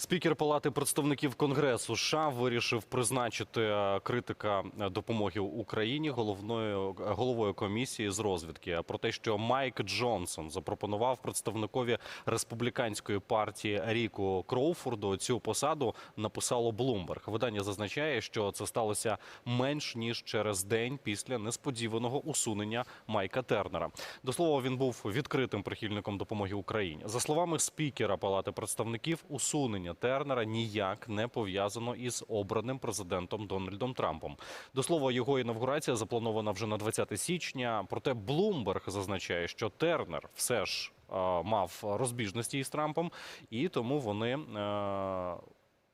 Спікер Палати представників Конгресу США вирішив призначити е, критика е, допомоги Україні головною е, головою комісії з розвідки про те, що Майк Джонсон запропонував представникові республіканської партії Ріку Кроуфорду цю посаду. Написало Bloomberg. Видання зазначає, що це сталося менш ніж через день після несподіваного усунення Майка Тернера. До слова, він був відкритим прихильником допомоги Україні. За словами спікера Палати представників, усунення Тернера ніяк не пов'язано із обраним президентом Дональдом Трампом. До слова, його інавгурація запланована вже на 20 січня. Проте Блумберг зазначає, що Тернер все ж е, мав розбіжності із Трампом, і тому вони е,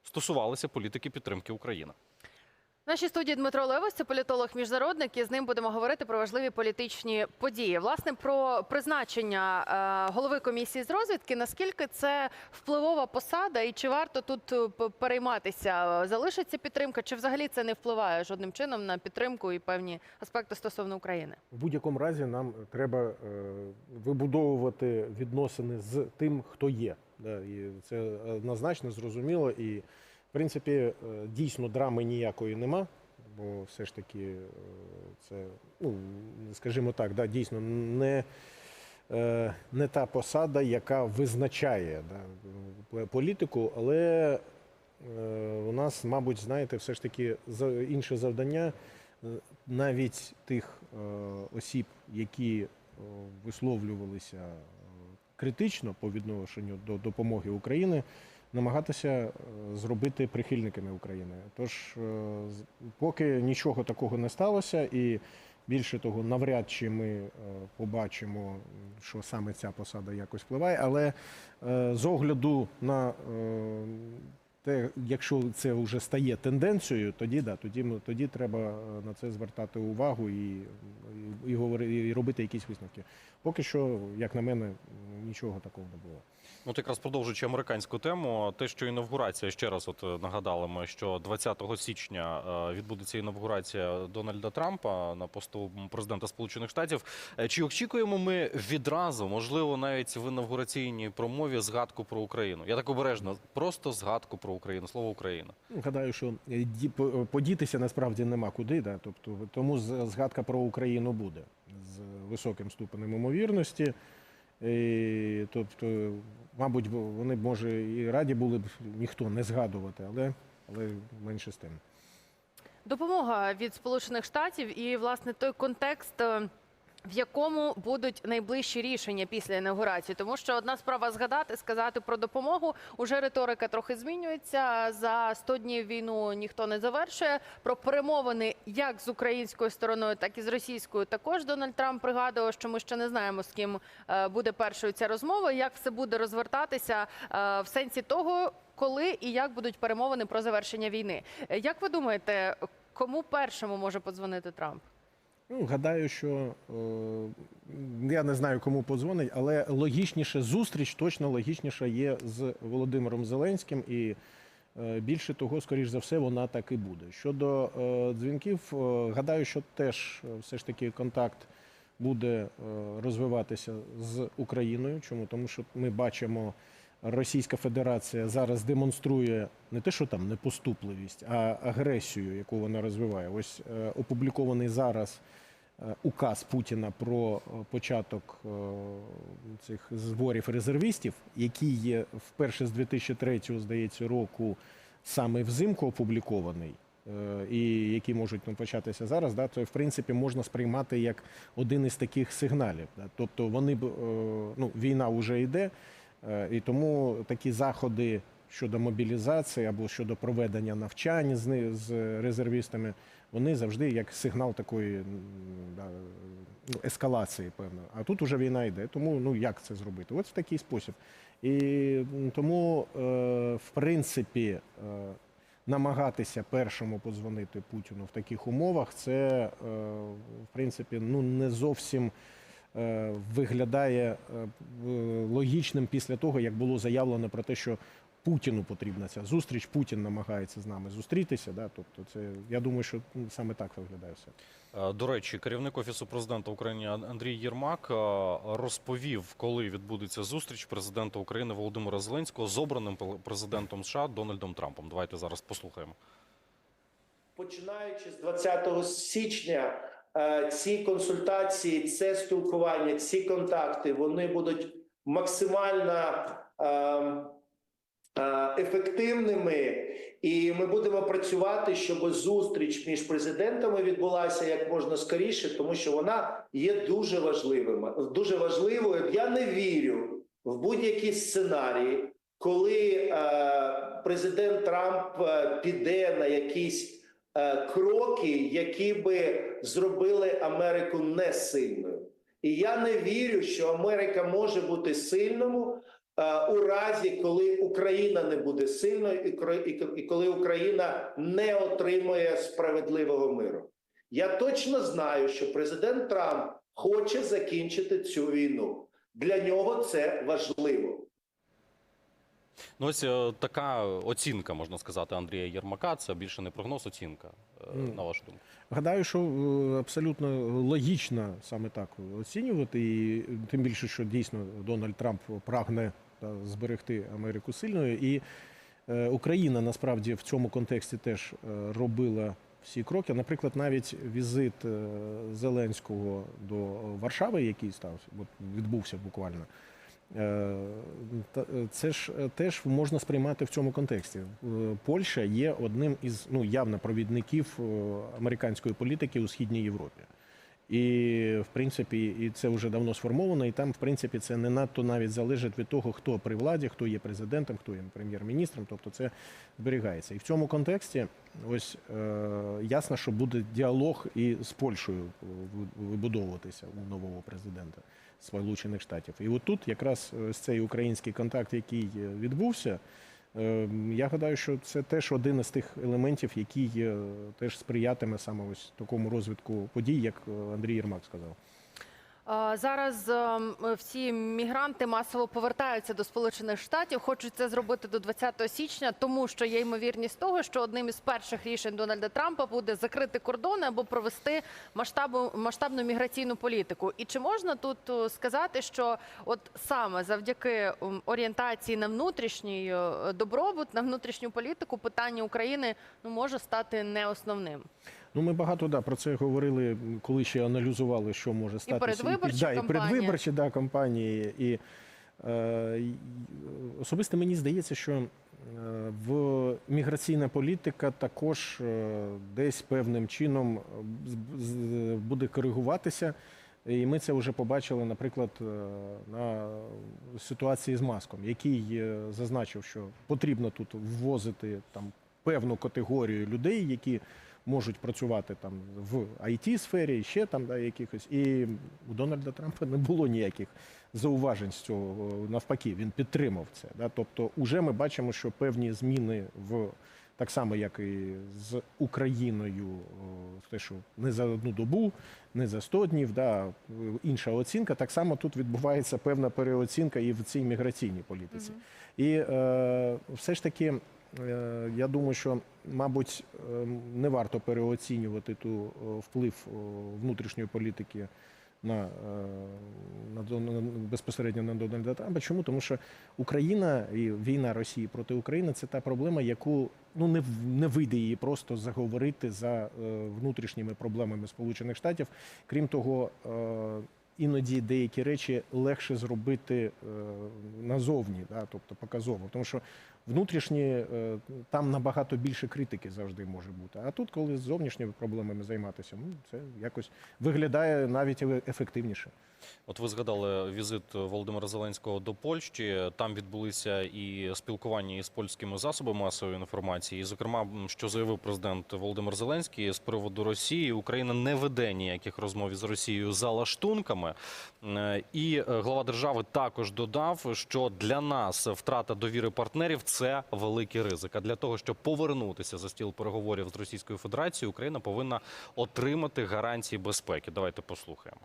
стосувалися політики підтримки України. В нашій студії Дмитро Левось, це політолог-міжнародник, і з ним будемо говорити про важливі політичні події. Власне, про призначення е, голови комісії з розвідки. Наскільки це впливова посада, і чи варто тут е, перейматися? Залишиться підтримка, чи взагалі це не впливає жодним чином на підтримку і певні аспекти стосовно України? В будь-якому разі нам треба е, вибудовувати відносини з тим, хто є. І це однозначно зрозуміло. І, принципі, е, дійсно драми ніякої нема, бо все ж таки е, це, ну, скажімо так, да, дійсно не. е, Не та посада, яка визначає да, політику, але у нас, мабуть, знаєте, все ж таки інше завдання навіть тих осіб, які висловлювалися критично по відношенню до допомоги України, намагатися е, зробити прихильниками України. Тож, е, поки нічого такого не сталося, і більше того, навряд чи ми е, побачимо, що саме ця посада якось впливає, але з огляду на те, якщо це вже стає тенденцією, тоді да, тоді тоді треба на це звертати увагу і, і, і говорити і робити якісь висновки. Поки що, як на мене, нічого такого не було. Ну, от якраз продовжуючи американську тему, те, що інавгурація ще раз, от е, нагадали ми, що 20 січня е, відбудеться інавгурація Дональда Трампа на посту президента Сполучених Штатів. Е, Чи очікуємо ми відразу, можливо, навіть в інавгураційній промові згадку про Україну? Я так обережно, просто згадку про Україну, слово Україна. Гадаю, що ді- по- подітися насправді нема куди. Да? Тобто, тому згадка про Україну буде з високим ступенем ймовірності. І, тобто, мабуть, вони може і раді були б ніхто не згадувати, але, але менше з тим. Допомога від Сполучених Штатів і власне той контекст. В якому будуть найближчі рішення після інаугурації, тому що одна справа згадати, сказати про допомогу. Уже риторика трохи змінюється. За 100 днів війну ніхто не завершує. Про перемовини як з українською стороною, так і з російською. Також Дональд Трамп пригадував, що ми ще не знаємо з ким е, буде першою ця розмова. Як все буде розвертатися е, в сенсі того, коли і як будуть перемовини про завершення війни. Е, Як ви думаєте, кому першому може подзвонити Трамп? Ну, гадаю, що е, я не знаю, кому подзвонить, але логічніше зустріч точно логічніша є з Володимиром Зеленським, і е, більше того, скоріш за все, вона так і буде. Щодо е, дзвінків, е, гадаю, що теж е, все ж таки контакт буде е, розвиватися з Україною. Чому? Тому що ми бачимо. Російська Федерація зараз демонструє не те, що там непоступливість, а агресію, яку вона розвиває. Ось е, опублікований зараз е, указ Путіна про е, початок цих зборів резервістів, які є вперше з 2003, здається, року саме взимку опублікований. І які можуть ну, початися зараз, да, то в принципі можна сприймати як один із таких сигналів. Да. Тобто вони б ну, війна вже йде, і тому такі заходи щодо мобілізації або щодо проведення навчань з, резервістами, вони завжди як сигнал такої ну, ескалації, певно. А тут уже війна йде. Тому ну як це зробити? От в такий спосіб. І тому, е, в принципі, е, намагатися першому подзвонити Путіну в таких умовах, це е, в принципі ну не зовсім. Е, Виглядає е, логічним після того, як було заявлено про те, що Путіну потрібна ця зустріч. Путін намагається з нами зустрітися. Да? Тобто, це я думаю, що ну, саме так виглядає все. Е, До речі, керівник офісу президента України Андрій Єрмак розповів, коли відбудеться зустріч президента України Володимира Зеленського з обраним президентом США Дональдом Трампом. Давайте зараз послухаємо. Починаючи з 20 січня, ці консультації, це спілкування, ці контакти вони будуть максимально е, е, ефективними, і ми будемо працювати, щоб зустріч між президентами відбулася як можна скоріше, тому що вона є дуже важливим. Дуже важливою. Я не вірю в будь-які сценарії, коли е, президент Трамп е, піде на якісь е, кроки, які би зробили Америку не сильною. І я не вірю, що Америка може бути сильною е, у разі, коли Україна не буде сильною, і коли Україна не отримує справедливого миру. Я точно знаю, що президент Трамп хоче закінчити цю війну. Для нього це важливо. Ну ось е, така оцінка, можна сказати, Андрія Єрмака. Це більше не прогноз, оцінка, е, на вашу думку. Гадаю, що е, абсолютно логічно саме так оцінювати, і тим більше, що дійсно Дональд Трамп прагне зберегти Америку сильною. І Україна насправді в цьому контексті теж робила всі кроки. Наприклад, навіть візит Зеленського до Варшави, який став от відбувся буквально. Е, е, Це ж е, теж можна сприймати в цьому контексті. Польща є одним із ну явно провідників американської політики у східній Європі. І в принципі, і це вже давно сформовано, і там, в принципі, це не надто навіть залежить від того, хто при владі, хто є президентом, хто є прем'єр-міністром. Тобто це зберігається. І в цьому контексті, ось е, ясно, що буде діалог і з Польщею вибудовуватися у нового президента Сполучених Штатів. І отут якраз ось цей український контакт, який е, відбувся. е, Я гадаю, що це теж один із тих елементів, який е, теж сприятиме саме ось такому розвитку подій, як е, Андрій Єрмак сказав. А, Зараз ем, всі мігранти масово повертаються до Сполучених Штатів. Хочуть це зробити до 20 січня, тому що є ймовірність того, що одним із перших рішень Дональда Трампа буде закрити кордони або провести масштабу масштабну міграційну політику. І чи можна тут е, сказати, що от саме завдяки орієнтації на внутрішній е, добробут, на внутрішню політику, питання України ну може стати не основним? Ну, ми багато да, про це говорили, коли ще аналізували, що може статися. передвиборчі да, і передвиборчі да, кампанії. І, е, особисто мені здається, що е, в міграційна політика також е, десь певним чином з- буде коригуватися. І ми це вже побачили, наприклад, е, на ситуації з маском, який е, зазначив, що потрібно тут ввозити там певну категорію людей, які можуть працювати там в it сфері ще там да, якихось. І у Дональда Трампа не було ніяких зауважень з цього. Навпаки, він підтримав це. Да? Тобто, уже ми бачимо, що певні зміни в так само, як і з Україною, те, що не за одну добу, не за 100 днів, да, інша оцінка. Так само тут відбувається певна переоцінка і в цій міграційній політиці. І е, все ж таки, я думаю, що, мабуть, е, не варто переоцінювати ту е, вплив е, внутрішньої політики на, е, на, на безпосередньо на Дональда Трампа. Чому? Тому що Україна і війна Росії проти України це та проблема, яку ну не не вийде її просто заговорити за е, внутрішніми проблемами Сполучених Штатів. Крім того, е, іноді деякі речі легше зробити е, назовні, да, тобто показово. Тому що внутрішні е, там набагато більше критики завжди може бути. А тут, коли з зовнішніми проблемами займатися, ну це якось виглядає навіть ефективніше. От ви згадали візит Володимира Зеленського до Польщі. Там відбулися і спілкування із польськими засобами масової інформації. І, зокрема, що заявив президент Володимир Зеленський з приводу Росії, Україна не веде ніяких розмов із Росією за лаштунками. Е, І е, глава держави також додав, що для нас втрата довіри партнерів це великий ризик. А для того, щоб повернутися за стіл переговорів з Російською Федерацією, Україна повинна отримати гарантії безпеки. Давайте послухаємо.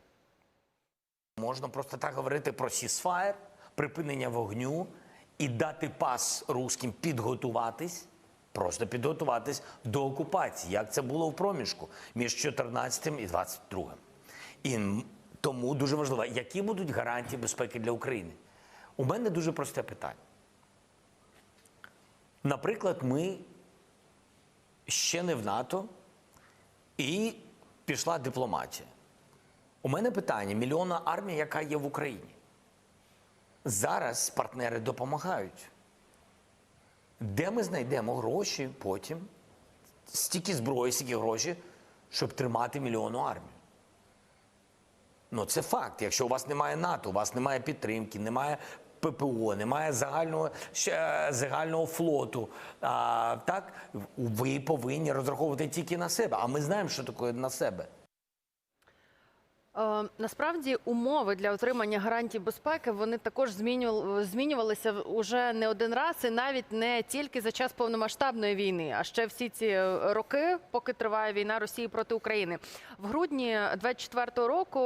Можна просто так говорити про сісфаєр, припинення вогню і дати пас русським підготуватись, просто підготуватись до окупації, як це було в проміжку між 14 і 22. І тому дуже важливо, які будуть гарантії безпеки для України. У мене дуже просте питання. Наприклад, ми ще не в НАТО і пішла дипломатія. У мене питання: мільйонна армія, яка є в Україні. Зараз партнери допомагають. Де ми знайдемо гроші потім, стільки зброї, стільки гроші, щоб тримати мільйонну армію? Ну, це факт. Якщо у вас немає НАТО, у вас немає підтримки, немає ППО, немає загального, ще, загального флоту, а, так, ви повинні розраховувати тільки на себе. А ми знаємо, що таке на себе. Е, Насправді умови для отримання гарантій безпеки вони також змінювали- змінювалися уже не один раз, і навіть не тільки за час повномасштабної війни, а ще всі ці е, роки, поки триває війна Росії проти України. В грудні 24-го року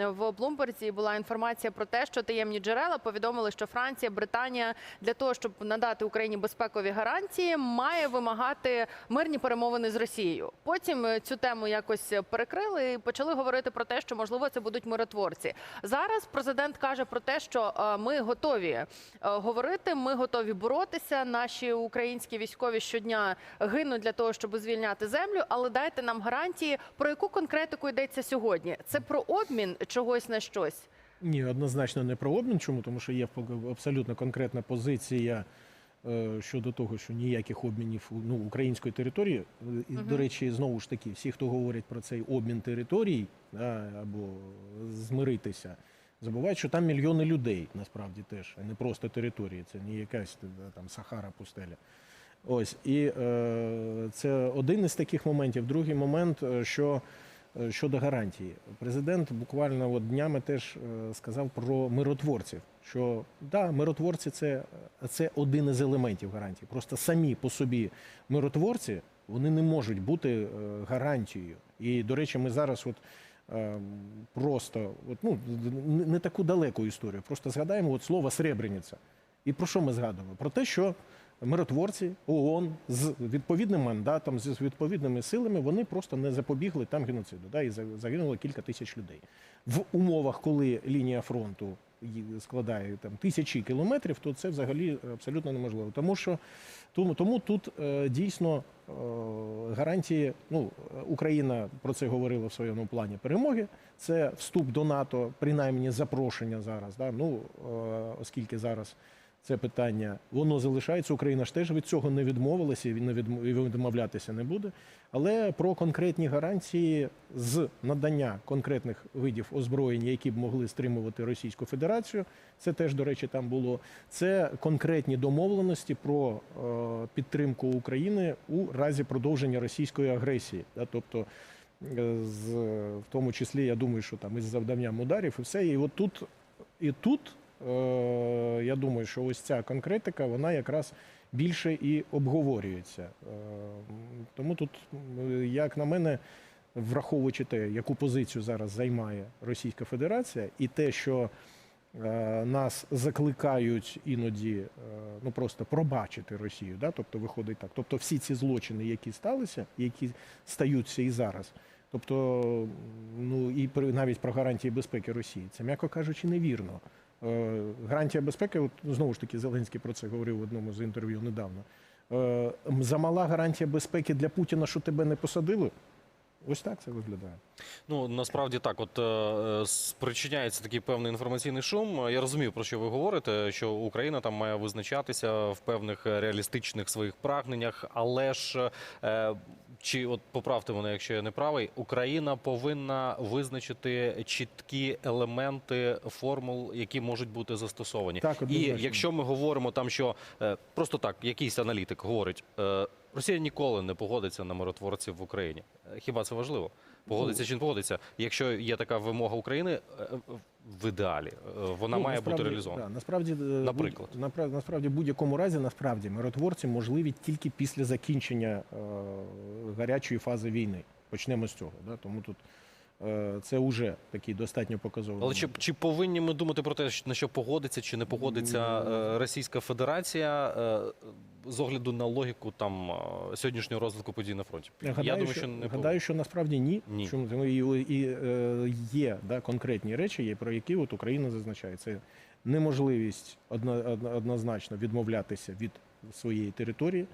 е, в Блумберзі була інформація про те, що таємні джерела повідомили, що Франція, Британія для того, щоб надати Україні безпекові гарантії, має вимагати мирні перемовини з Росією. Потім цю тему якось перекрили і почали говорити про те, що можливо це будуть миротворці. Зараз президент каже про те, що е, ми готові е, говорити, ми готові боротися. Наші українські військові щодня гинуть для того, щоб звільняти землю. Але дайте нам гарантії, про яку конкретику йдеться сьогодні. Це про обмін чогось на щось. Ні, однозначно не про обмін. Чому? Тому що є абсолютно конкретна позиція щодо того, що ніяких обмінів ну, української території. Е, І, до речі, знову ж таки, всі, хто говорять про цей обмін територій да, або змиритися, забувають, що там мільйони людей насправді теж, а не просто території. Це не якась да, там Сахара, пустеля. Ось і е, це один із таких моментів. Другий момент, е, що е, щодо гарантії, президент буквально от днями теж е, сказав про миротворців. Що да, миротворці це, це один із елементів гарантії. Просто самі по собі миротворці вони не можуть бути е, гарантією. І до речі, ми зараз от. е, Просто от, ну, не- таку далеку історію. Просто згадаємо от слово Сребрениця. І про що ми згадуємо? Про те, що миротворці ООН з відповідним мандатом, з відповідними силами, вони просто не запобігли там геноциду. Да, і загинуло кілька тисяч людей. В умовах, коли лінія фронту складає там тисячі кілометрів, то це взагалі абсолютно неможливо. Тому що тому, тому тут е, дійсно е, гарантії. Ну Україна про це говорила в своєму плані перемоги. Це вступ до НАТО, принаймні запрошення зараз. Да? Ну е, оскільки зараз це питання воно залишається. Україна ж теж від цього не відмовилася і відмовлятися не буде. Але про конкретні гарантії з надання конкретних видів озброєння, які б могли стримувати Російську Федерацію, це теж, до речі, там було. Це конкретні домовленості про е, підтримку України у разі продовження російської агресії. Тобто, е, з, в тому числі, я думаю, що там із завданням ударів і все. І от тут, і тут я думаю, що ось ця конкретика, вона якраз більше і обговорюється. Е, тому тут, як на мене, враховуючи те, яку позицію зараз займає Російська Федерація, і те, що е, нас закликають іноді е, ну просто пробачити Росію, да? тобто виходить так. Тобто всі ці злочини, які сталися, які стаються і зараз. Тобто, ну і навіть про гарантії безпеки Росії, це м'яко кажучи, невірно. Е, Гарантія безпеки, от знову ж таки, Зеленський про це говорив в одному з інтерв'ю недавно. Е, Замала гарантія безпеки для Путіна, що тебе не посадили. Ось так це виглядає. Ну насправді так, от е, спричиняється такий певний інформаційний шум. Я розумію, про що ви говорите, що Україна там має визначатися в певних реалістичних своїх прагненнях, але ж чи от поправте мене, якщо я не правий, Україна повинна визначити чіткі елементи формул, які можуть бути застосовані. Так, І якщо ми говоримо там, що е, просто так, якийсь аналітик говорить. е, Росія ніколи не погодиться на миротворців в Україні. Е, Хіба це важливо? Погодиться чи не погодиться? Якщо є така вимога України, е, в ідеалі е, вона Ну, має бути реалізована. Да, насправді, е, Наприклад. насправді, будь-якому разі, насправді, миротворці можливі тільки після закінчення е, гарячої фази війни. Почнемо з цього. Да? Тому тут це вже такий достатньо показовий. Але чи, чи повинні ми думати про те, на що погодиться чи не погодиться е, Російська Федерація е, з огляду на логіку там е, сьогоднішнього розвитку подій на фронті? Я гадаю, Я думаю, що, що не гадаю, що насправді ні. Ні. Чому тому і, і е, є да, конкретні речі, є про які от Україна зазначає. Це неможливість одно, одно- однозначно відмовлятися від своєї території.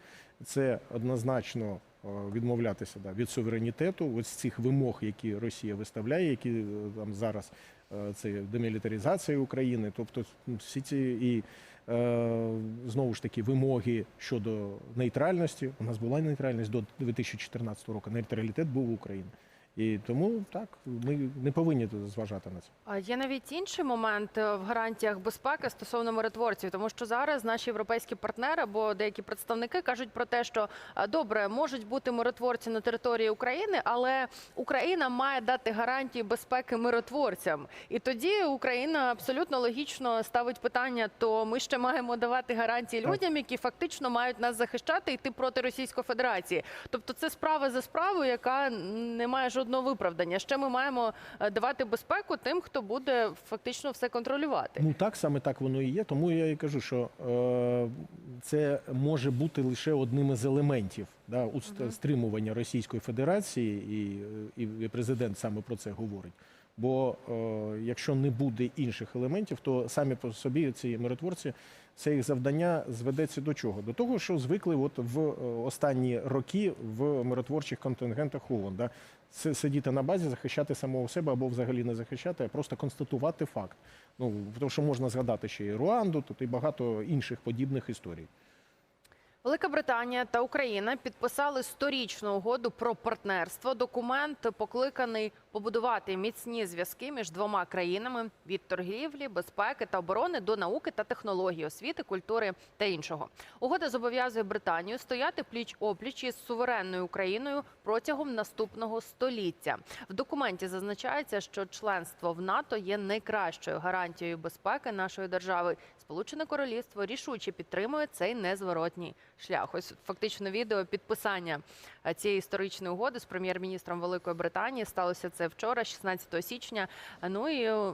Це однозначно е, відмовлятися да, від суверенітету, ось цих вимог, які Росія виставляє, які е, там зараз е, це демілітаризація України, тобто всі ці і е, знову ж таки вимоги щодо нейтральності. У нас була нейтральність до 2014 року. Нейтралітет був в Україні. І тому так ми не повинні зважати на це. А Є навіть інший момент е, в гарантіях безпеки стосовно миротворців, тому що зараз наші європейські партнери або деякі представники кажуть про те, що добре можуть бути миротворці на території України, але Україна має дати гарантії безпеки миротворцям. І тоді Україна абсолютно логічно ставить питання: то ми ще маємо давати гарантії Так. людям, які фактично мають нас захищати і йти проти Російської Федерації. Тобто, це справа за справою, яка не має жодного виправдання. Ще ми маємо е, давати безпеку тим, хто буде фактично все контролювати. Ну так саме так воно і є. Тому я і кажу, що е, це може бути лише одним із елементів да, у ст- стримування Російської Федерації, і, і, і президент саме про це говорить. Бо е, якщо не буде інших елементів, то самі по собі ці миротворці, це їх завдання зведеться до чого? До того, що звикли от в е, останні роки в миротворчих контингентах ООН. Да? Сидіти на базі, захищати самого себе або взагалі не захищати, а просто констатувати факт. Ну тому що можна згадати ще і Руанду, тут і багато інших подібних історій. Велика Британія та Україна підписали сторічну угоду про партнерство. Документ покликаний побудувати міцні зв'язки між двома країнами від торгівлі, безпеки та оборони до науки та технологій, освіти, культури та іншого. Угода зобов'язує Британію стояти пліч опліч із суверенною Україною протягом наступного століття. В документі зазначається, що членство в НАТО є найкращою гарантією безпеки нашої держави. Сполучене Королівство рішуче підтримує цей незворотній шлях. Ось фактично відео підписання е, цієї історичної угоди з прем'єр-міністром Великої Британії сталося це вчора, 16 січня. Ну і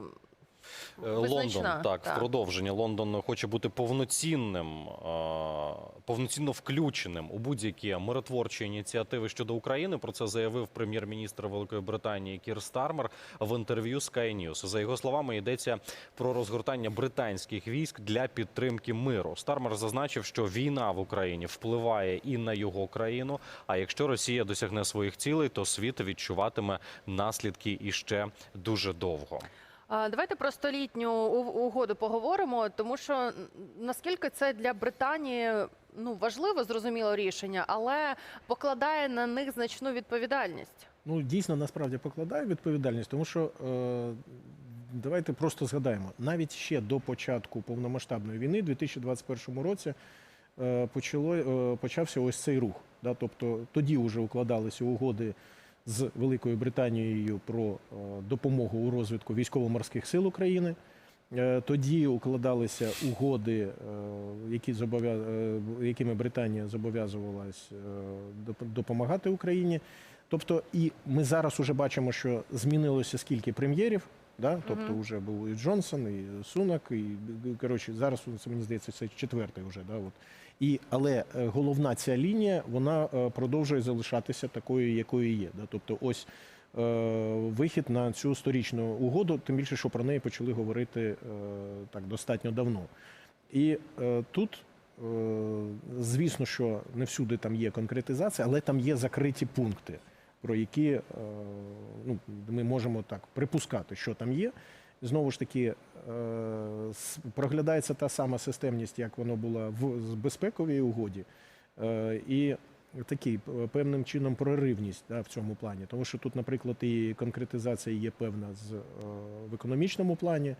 визначна, Лондон, так, в продовження. Лондон хоче бути повноцінним, е, повноцінно включеним у будь-які миротворчі ініціативи щодо України. Про це заявив прем'єр-міністр Великої Британії Кір Стармер в інтерв'ю Sky News. За його словами, йдеться про розгортання британських військ для підтримки миру. Стармер зазначив, що війна в Україні впливає і на його країну. А якщо Росія досягне своїх цілей, то світ відчуватиме наслідки іще дуже довго. Давайте про столітню угоду поговоримо, тому що наскільки це для Британії ну важливо, зрозуміло рішення, але покладає на них значну відповідальність. Ну дійсно насправді покладає відповідальність, тому що е, давайте просто згадаємо, навіть ще до початку повномасштабної війни, у 2021 році, е, почало, е, почався ось цей рух. Да? Тобто тоді вже укладалися угоди з Великою Британією про е, допомогу у розвитку військово-морських сил України. Е, Тоді укладалися угоди, е, які якими Британія зобов'язувалась допомагати Україні. Тобто, і ми зараз уже бачимо, що змінилося скільки прем'єрів. Да? Тобто, вже був і Джонсон, і Сунак, і коротше, зараз мені здається, це четвертий вже. Да? От. І, але е, головна ця лінія вона е, продовжує залишатися такою, якою є. Да? Тобто, ось е, вихід на цю сторічну угоду, тим більше, що про неї почали говорити е, так достатньо давно. І е, тут, е, звісно, що не всюди там є конкретизація, але там є закриті пункти, про які е, ну, ми можемо так припускати, що там є. Знову ж таки, е, проглядається та сама системність, як воно було в безпековій угоді, е, і такий певним чином проривність да, в цьому плані. Тому що тут, наприклад, і конкретизація є певна з, в економічному плані.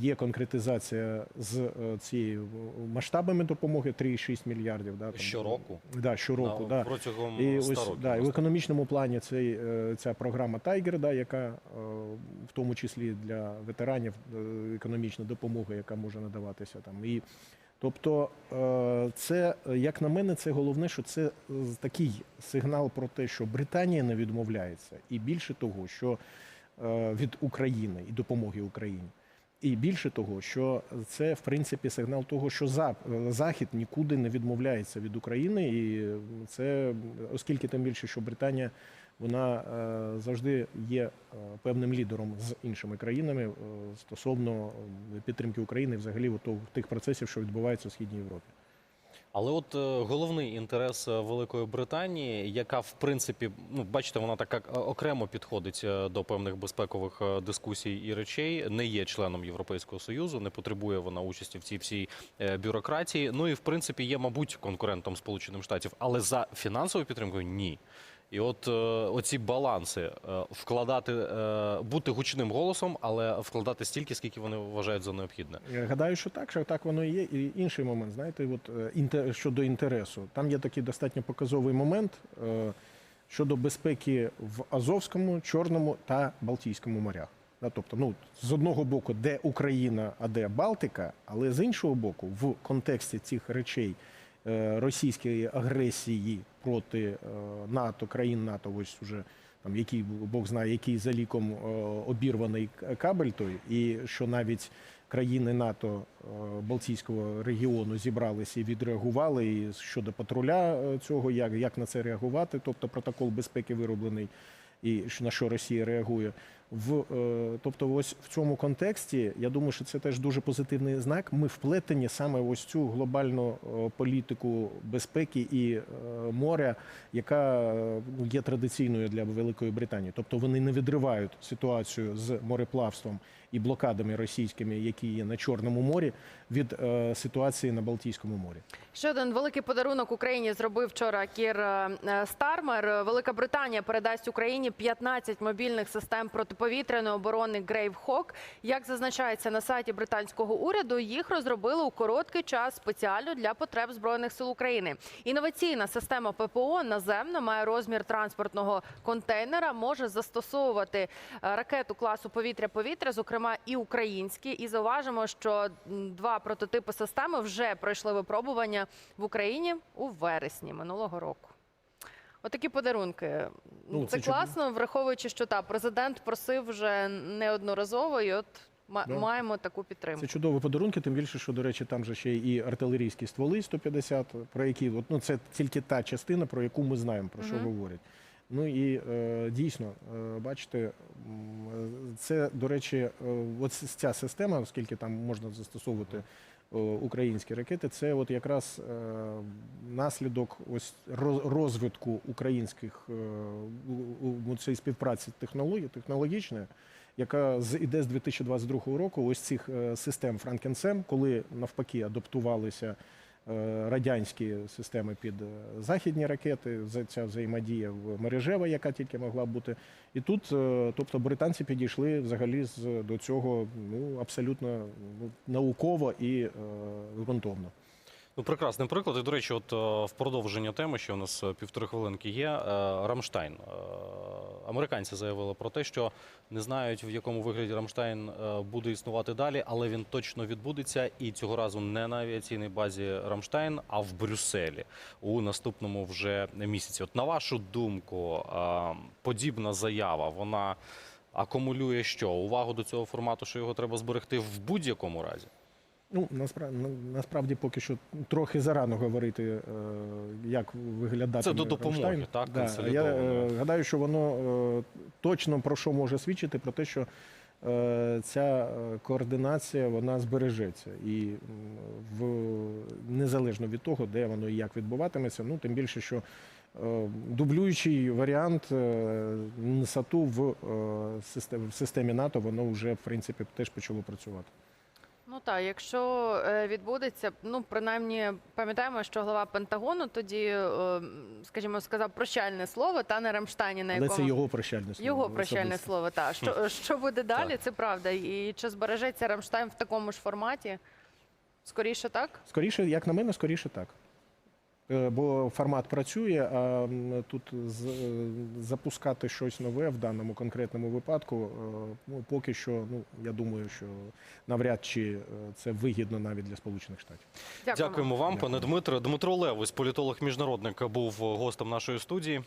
Є конкретизація з е, цією масштабами допомоги 3,6 мільярдів. Да, там, Щороку? Да, щороку, На- да. протягом І 100 ось років. да, і в економічному плані цей, е, ця програма Тайгер, да, яка е, в тому числі для ветеранів е, економічна допомога, яка може надаватися там. І Тобто, е, це, е, як на мене, це головне, що це е, такий сигнал про те, що Британія не відмовляється, і більше того, що е, від України і допомоги Україні. І більше того, що це в принципі сигнал того, що Захід нікуди не відмовляється від України, і це оскільки тим більше, що Британія вона е, завжди є е, певним лідером з іншими країнами е, стосовно е, підтримки України, взагалі того- тих процесів, що відбуваються у східній Європі. Але от е, головний інтерес е, Великої Британії, яка в принципі, ну бачите, вона так е, окремо підходить до певних безпекових дискусій і речей, не є членом Європейського союзу, не потребує вона участі в цій всій бюрократії. Ну і в принципі є, мабуть, конкурентом Сполучених Штатів, але за фінансовою підтримкою ні. І от е, оці баланси е, вкладати, е, бути гучним голосом, але вкладати стільки, скільки вони вважають за необхідне. Я Гадаю, що так, що так воно і є. І інший момент, знаєте, от щодо інтересу. Там є такий достатньо показовий момент щодо безпеки в Азовському, Чорному та Балтійському морях. Тобто, ну з одного боку, де Україна, а де Балтика, але з іншого боку, в контексті цих речей російської агресії проти е, НАТО, країн НАТО, ось уже там який Бог знає, який за ліком е, обірваний кабель той, і що навіть країни НАТО е, Балтійського регіону зібралися і відреагували і щодо патруля е, цього, як, як на це реагувати, тобто протокол безпеки вироблений, і на що Росія реагує. В, е, тобто, ось в цьому контексті я думаю, що це теж дуже позитивний знак. Ми вплетені саме ось цю глобальну е, політику безпеки і е, моря, яка є традиційною для Великої Британії. Тобто вони не відривають ситуацію з мореплавством і блокадами російськими, які є на Чорному морі, від ситуації на Балтійському морі. Ще один великий подарунок Україні зробив вчора Кір Стармер. Велика Британія передасть Україні 15 мобільних систем протиповітряної оборони Грейв Хок. Як зазначається на сайті британського уряду, їх розробили у короткий час спеціально для потреб збройних сил України. Інноваційна система ППО наземна має розмір транспортного контейнера, може застосовувати е, ракету класу повітря-повітря, зокрема і українські. І зауважимо, що два прототипи системи вже пройшли випробування в Україні у вересні минулого року. Отакі подарунки. Ну, це це класно, враховуючи, що та президент просив вже неодноразово, і от ма- Да. маємо таку підтримку. Це чудові подарунки, тим більше, що, до речі, там же ще і артилерійські стволи 150, про які от, ну, це тільки та частина, про яку ми знаємо, про що Мгм. говорять. Ну і е, дійсно, е, бачите, це, до речі, е, от ця система, оскільки там можна застосовувати е, українські ракети, це от якраз е, наслідок ось роз- розвитку українських цієї у- у співпраці технології, технологічної, яка з іде з 2022 року. Ось цих е, систем Франкенсем, коли навпаки адаптувалися е, радянські системи під е, західні ракети, ця взаємодія в мережева, яка тільки могла бути. І тут, е, тобто, британці підійшли взагалі до цього ну абсолютно ну, науково і е, ґрунтовно. Ну, прекрасний приклад. І, до речі, от е, в продовження теми, що у нас е, півтори хвилинки є. е, Рамштайн. Американці заявили про те, що не знають, в якому вигляді Рамштайн е, буде існувати далі, але він точно відбудеться. І цього разу не на авіаційній базі Рамштайн, а в Брюсселі у наступному вже місяці. От на вашу думку, е, подібна заява, вона акумулює що? Увагу до цього формату, що його треба зберегти в будь-якому разі? Ну насправді насправді поки що трохи зарано говорити, е, як виглядати Це до допомоги, так, Да. Я е, гадаю, що воно е, точно про що може свідчити, про те, що ця координація вона збережеться і в незалежно від того, де воно і як відбуватиметься. Ну тим більше, що дублюючий варіант НСАТу в системі НАТО, воно вже в принципі теж почало працювати. Так, якщо е, відбудеться, ну принаймні пам'ятаємо, що глава Пентагону тоді, е, скажімо, сказав прощальне слово та не Рамштайні, на Але це його прощальне слово. Його прощальне слово. Та що, що буде далі? Так. Це правда. І чи збережеться Рамштайн в такому ж форматі? Скоріше так. Скоріше, як на мене, скоріше так. Е, Бо формат працює, а тут з- е, запускати щось нове в даному конкретному випадку, е, ну, поки що, ну, я думаю, що навряд чи це вигідно навіть для Сполучених Штатів. Дякуємо. Дякуємо вам, пане Дмитро. Дмитро Левось, політолог-міжнародник, був гостем нашої студії.